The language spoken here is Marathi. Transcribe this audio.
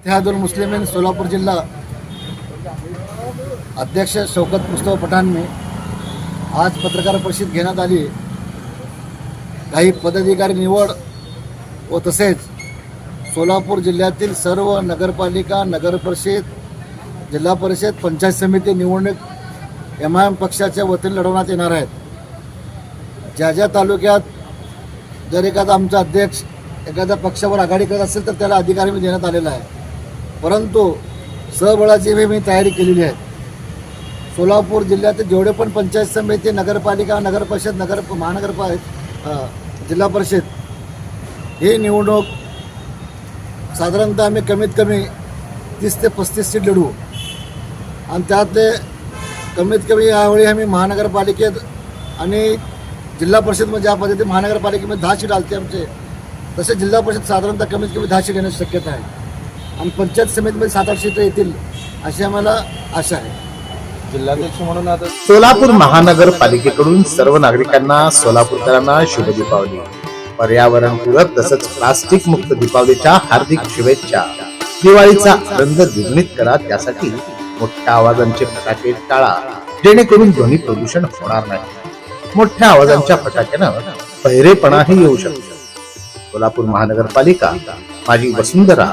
इतिहादुल मुस्लिमीन सोलापूर जिल्हा अध्यक्ष शौकत मुस्तफा पठाणने आज पत्रकार परिषद घेण्यात आली. काही पदाधिकारी निवड व तसेच सोलापूर जिल्ह्यातील सर्व नगरपालिका नगरपरिषद जिल्हा परिषद पंचायत समिती निवडणूक एम आय एम पक्षाच्या वतीने लढवण्यात येणार आहेत. ज्या ज्या तालुक्यात जर एखादा आमचा अध्यक्ष एखाद्या पक्षावर आघाडी करत असेल तर त्याला अधिकार मी देण्यात आलेला आहे. परंतु सहबळाची बी मी तयारी केलेली आहे. सोलापूर जिल्ह्यातील जेवढे पण पंचायत समिती नगरपालिका नगरपरिषद नगर महानगरपा जिल्हा परिषद ही निवडणूक साधारणतः आम्ही कमीत कमी तीस ते पस्तीस सीट लढवू. आणि त्यातले कमीत कमी यावेळी आम्ही महानगरपालिकेत आणि जिल्हा परिषदमध्ये म्हणजे ज्या पद्धती महानगरपालिकेमध्ये दहा सीट आलते आमचे. तसे जिल्हा परिषद साधारणतः कमीत कमी दहा सीट येण्याची शक्यता आहे. आणि पंचायत समितीमध्ये सात आठ सीटं येतील अशी आम्हाला आशा आहे. जिल्हाध्यक्ष म्हणून आता सोलापूर महानगरपालिकेकडून सर्व नागरिकांना सोलापूरकरांना शुभ दीपावली. पर्यावरणपूरक तसंच प्लास्टिक मुक्त दीपावलीच्या हार्दिक शुभेच्छा. दिवाळीचा आनंद द्विगुणित करा त्यासाठी मोठ्या आवाजांचे फटाके टाळा. जेणेकरून ध्वनी प्रदूषण होणार नाही. मोठ्या आवाजांच्या फटाक्यानं बहिरेपणाही येऊ शकतो. सोलापूर महानगरपालिका Majhi Vasundhara